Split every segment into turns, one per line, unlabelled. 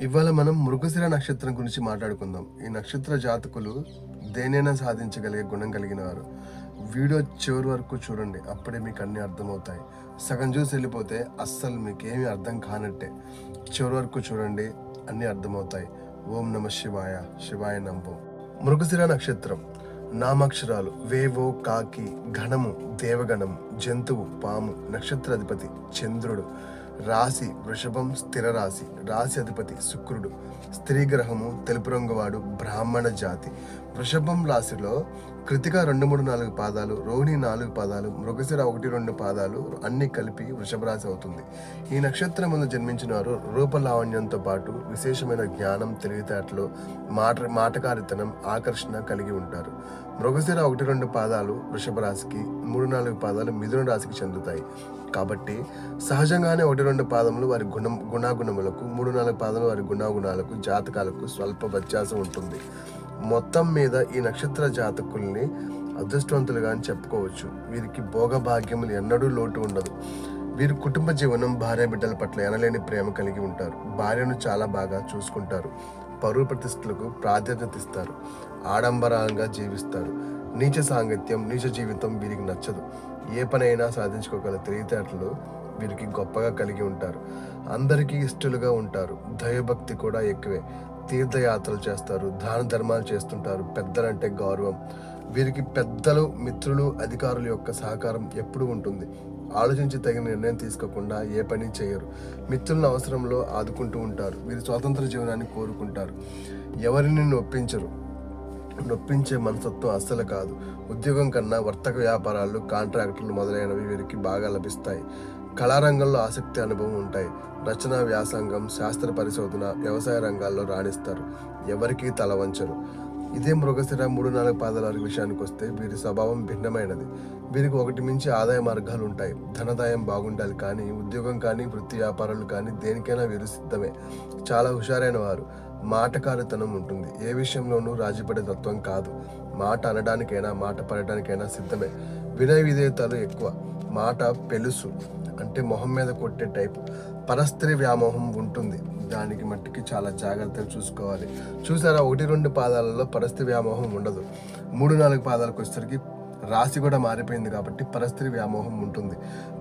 ఇవాళ మనం మృగశిర నక్షత్రం గురించి మాట్లాడుకుందాం. ఈ నక్షత్ర జాతకులు దేనైనా సాధించగలిగే గుణం కలిగిన వారు వీడియో చివరి వరకు చూడండి అప్పుడే మీకు అన్ని అర్థమవుతాయి. సగం చూసి వెళ్ళిపోతే అస్సలు మీకు ఏమీ అర్థం కానట్టే. చివరి వరకు చూడండి అన్నీ అర్థమవుతాయి. ఓం నమ శివాయ శివాయ నమో మృగశిర నక్షత్రం. నామాక్షరాలు వేవో కాకి ఘనము దేవగణము జంతువు పాము నక్షత్రాధిపతి చంద్రుడు. రాశి వృషభం స్థిర రాశి. రాశి అధిపతి శుక్రుడు. స్త్రీ గ్రహము తెలుపు రంగువాడు బ్రాహ్మణ జాతి. వృషభం రాశిలో కృతిక రెండు మూడు నాలుగు పాదాలు రోహిణి నాలుగు పాదాలు మృగశిర ఒకటి రెండు పాదాలు అన్ని కలిపి వృషభరాశి అవుతుంది. ఈ నక్షత్రం ముందు జన్మించిన వారు రూపలావణ్యంతో పాటు విశేషమైన జ్ఞానం తెలివితేటలు మాట మాటకారితనం ఆకర్షణ కలిగి ఉంటారు. మృగశిర ఒకటి రెండు పాదాలు వృషభ రాశికి మూడు నాలుగు పాదాలు మిథున రాశికి చెందుతాయి. కాబట్టి సహజంగానే ఒకటి రెండు పాదములు వారి గుణం గుణాగుణములకు మూడు నాలుగు పాదములు వారి గుణాగుణాలకు జాతకాలకు స్వల్ప వ్యత్యాసం ఉంటుంది. మొత్తం మీద ఈ నక్షత్ర జాతకుల్ని అదృష్టవంతులుగా అని చెప్పుకోవచ్చు. వీరికి భోగభాగ్యములు ఎన్నడూ లోటు ఉండదు. వీరు కుటుంబ జీవనం భార్య బిడ్డల పట్ల ఎనలేని ప్రేమ కలిగి ఉంటారు. భార్యను చాలా బాగా చూసుకుంటారు. పరువు ప్రతిష్టలకు ప్రాధాన్యత ఇస్తారు. ఆడంబరంగా జీవిస్తారు. నీచ సాంగత్యం నీచ జీవితం వీరికి నచ్చదు. ఏ పనైనా సాధించుకోగల తెలివితేటలు వీరికి గొప్పగా కలిగి ఉంటారు. అందరికీ ఇష్టలుగా ఉంటారు. దైవభక్తి కూడా ఎక్కువే. తీర్థయాత్రలు చేస్తారు దాన ధర్మాలు చేస్తుంటారు. పెద్దలంటే గౌరవం. వీరికి పెద్దలు మిత్రులు అధికారుల యొక్క సహకారం ఎప్పుడూ ఉంటుంది. ఆలోచించి తగిన నిర్ణయం తీసుకోకుండా ఏ పని చేయరు. మిత్రులను అవసరంలో ఆదుకుంటూ ఉంటారు. వీరు స్వాతంత్ర జీవనాన్ని కోరుకుంటారు. ఎవరిని నొప్పించరు. నొప్పించే మనసత్వం అస్సలు కాదు. ఉద్యోగం కన్నా వర్తక వ్యాపారాలు కాంట్రాక్టులు మొదలైనవి వీరికి బాగా లభిస్తాయి. కళారంగంలో ఆసక్తి అనుభవం ఉంటాయి. రచన వ్యాసంగం శాస్త్ర పరిశోధన వ్యవసాయ రంగాల్లో రాణిస్తారు. ఎవరికీ తలవంచరు ఇదే మృగశిర మూడు నాలుగు పాదాల విషయానికి వస్తే వీరి స్వభావం భిన్నమైనది. వీరికి ఒకటి మించి ఆదాయ మార్గాలు ఉంటాయి. ధనదాయం బాగుండాలి కానీ ఉద్యోగం కానీ వృత్తి వ్యాపారాలు కానీ దేనికైనా వీరు సిద్ధమే. చాలా హుషారైన వారు. మాటకారితనం ఉంటుంది. ఏ విషయంలోనూ రాజీపడే తత్వం కాదు. మాట అనడానికైనా మాట పడడానికైనా సిద్ధమే. వినయ విధేయతలు ఎక్కువ. మాట పెలుసు అంటే మొహం మీద కొట్టే టైప్. పరస్త్రీ వ్యామోహం ఉంటుంది. దానికి మట్టికి చాలా జాగ్రత్తగా చూసుకోవాలి. చూసారా? ఒకటి రెండు పాదాలలో పరస్త్రీ వ్యామోహం ఉండదు. మూడు నాలుగు పాదాలకు వచ్చేసరికి రాశి కూడా మారిపోయింది కాబట్టి పరస్త్రీ వ్యామోహం ఉంటుంది.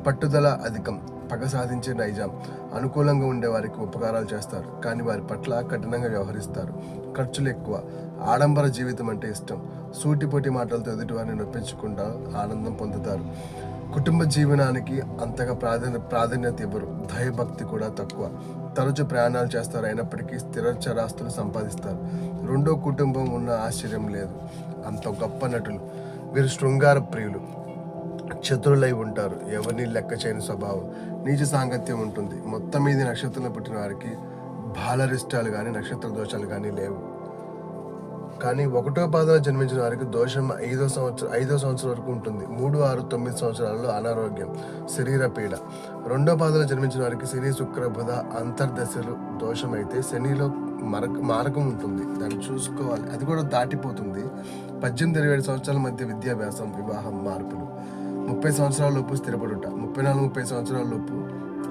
పట్టుదల అధికం. పగ సాధించే నైజాం. అనుకూలంగా ఉండే వారికి ఉపకారాలు చేస్తారు. కానీ వారి పట్ల కఠినంగా వ్యవహరిస్తారు. ఖర్చులు ఎక్కువ. ఆడంబర జీవితం అంటే ఇష్టం. సూటిపోటి మాటలతో ఎదుటి వారిని నొప్పించకుండా ఆనందం పొందుతారు. కుటుంబ జీవనానికి అంతగా ప్రాధాన్య ప్రాధాన్యత ఇవ్వరు. దయభక్తి కూడా తక్కువ. తరచు ప్రయాణాలు చేస్తారు. అయినప్పటికీ స్థిర చరాస్తులు సంపాదిస్తారు. రెండో కుటుంబం ఉన్న ఆశ్చర్యం లేదు. అంత గొప్ప నటులు. వీరు శృంగార ప్రియులు. చతురులై ఉంటారు. ఎవరిని లెక్క చేయని స్వభావం. నీచ సాంగత్యం ఉంటుంది. మొత్తం మీద నక్షత్రంలో పుట్టిన వారికి బాలరిష్టాలు కానీ నక్షత్ర దోషాలు కానీ లేవు. కానీ ఒకటో పాదంలో జన్మించిన వారికి దోషం ఐదో సంవత్సరం ఐదో సంవత్సరం వరకు ఉంటుంది. మూడు ఆరు తొమ్మిది సంవత్సరాల్లో అనారోగ్యం శరీర పీడ. రెండో పాదంలో జన్మించిన వారికి శని శుక్రబుధ అంతర్దశలు దోషం అయితే శనిలో మరక మారకం ఉంటుంది. దాన్ని చూసుకోవాలి. అది కూడా దాటిపోతుంది. పద్దెనిమిది ఇరవై ఏడు సంవత్సరాల మధ్య విద్యాభ్యాసం వివాహం మార్పులు. ముప్పై సంవత్సరాల లోపు స్థిరపడుట. ముప్పై నాలుగు ముప్పై సంవత్సరాల లోపు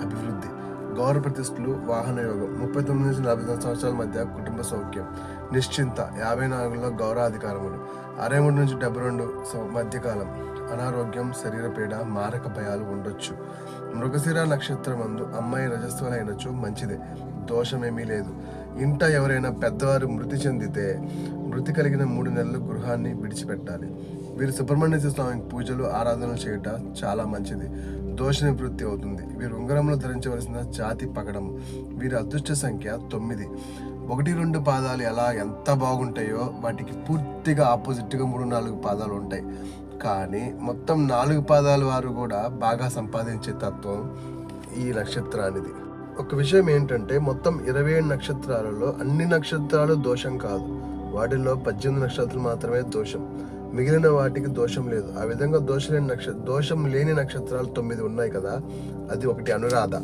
అభివృద్ధి. గౌరవ ప్రతిష్ఠలు వాహన యోగం ముప్పై తొమ్మిది నుంచి నలభై తొమ్మిది సంవత్సరాల మధ్య కుటుంబ సౌఖ్యం నిశ్చింత యాభై నాలుగులో గౌరవాధికారములు అరవై మూడు నుంచి డెబ్బై రెండు మధ్యకాలం అనారోగ్యం శరీర పీడ మారక భయాలు ఉండొచ్చు. మృగశిర నక్షత్రం అందు అమ్మాయి రజస్వలైనచో మంచిదే దోషమేమీ లేదు. ఇంట ఎవరైనా పెద్దవారు మృతి చెందితే మృతి కలిగిన మూడు నెలలు గృహాన్ని విడిచిపెట్టాలి. వీరు సుబ్రహ్మణ్య స్వామికి పూజలు ఆరాధనలు చేయట చాలా మంచిది. దోష నివృత్తి అవుతుంది. వీరు ఉంగరంలో ధరించవలసిన జాతి పగడం. వీరి అదృష్ట సంఖ్య తొమ్మిది. ఒకటి రెండు పాదాలు ఎలా ఎంత బాగుంటాయో వాటికి పూర్తిగా ఆపోజిట్గా మూడు నాలుగు పాదాలు ఉంటాయి. కానీ మొత్తం నాలుగు పాదాల వారు కూడా బాగా సంపాదించే తత్వం ఈ నక్షత్రానిది. ఒక విషయం ఏంటంటే మొత్తం ఇరవై ఏడు నక్షత్రాలలో అన్ని నక్షత్రాలు దోషం కాదు. వాటిలో పద్దెనిమిది నక్షత్రాలు మాత్రమే దోషం. మిగిలిన వాటికి దోషం లేదు. ఆ విధంగా దోషం లేని నక్ష దోషం లేని నక్షత్రాలు తొమ్మిది ఉన్నాయి కదా అది ఒకటి అనురాధ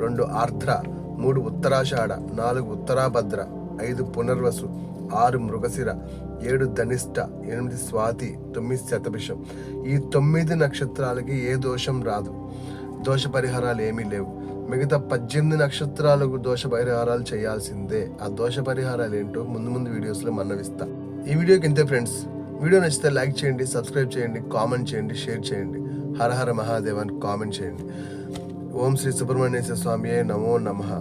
రెండు ఆర్ద్ర మూడు ఉత్తరాషాఢ నాలుగు ఉత్తరాభద్ర ఐదు పునర్వసు ఆరు మృగశిర ఏడు ధనిష్ట ఎనిమిది స్వాతి తొమ్మిది శతభిషం. ఈ తొమ్మిది నక్షత్రాలకి ఏ దోషం రాదు. దోష పరిహారాలు ఏమీ లేవు. మిగతా పద్దెనిమిది నక్షత్రాలకు దోష పరిహారాలు చేయాల్సిందే. ఆ దోష పరిహారాలు ఏంటో ముందు ముందు వీడియోస్లో మన్నవిస్తా. ఈ వీడియోకి ఇంతే ఫ్రెండ్స్. వీడియో నచ్చితే లైక్ చేయండి సబ్స్క్రైబ్ చేయండి కామెంట్ చేయండి షేర్ చేయండి. హర హర మహాదేవ్ అని కామెంట్ చేయండి. ఓం శ్రీ సుబ్రహ్మణ్యేశ్వర స్వామి నమో నమః.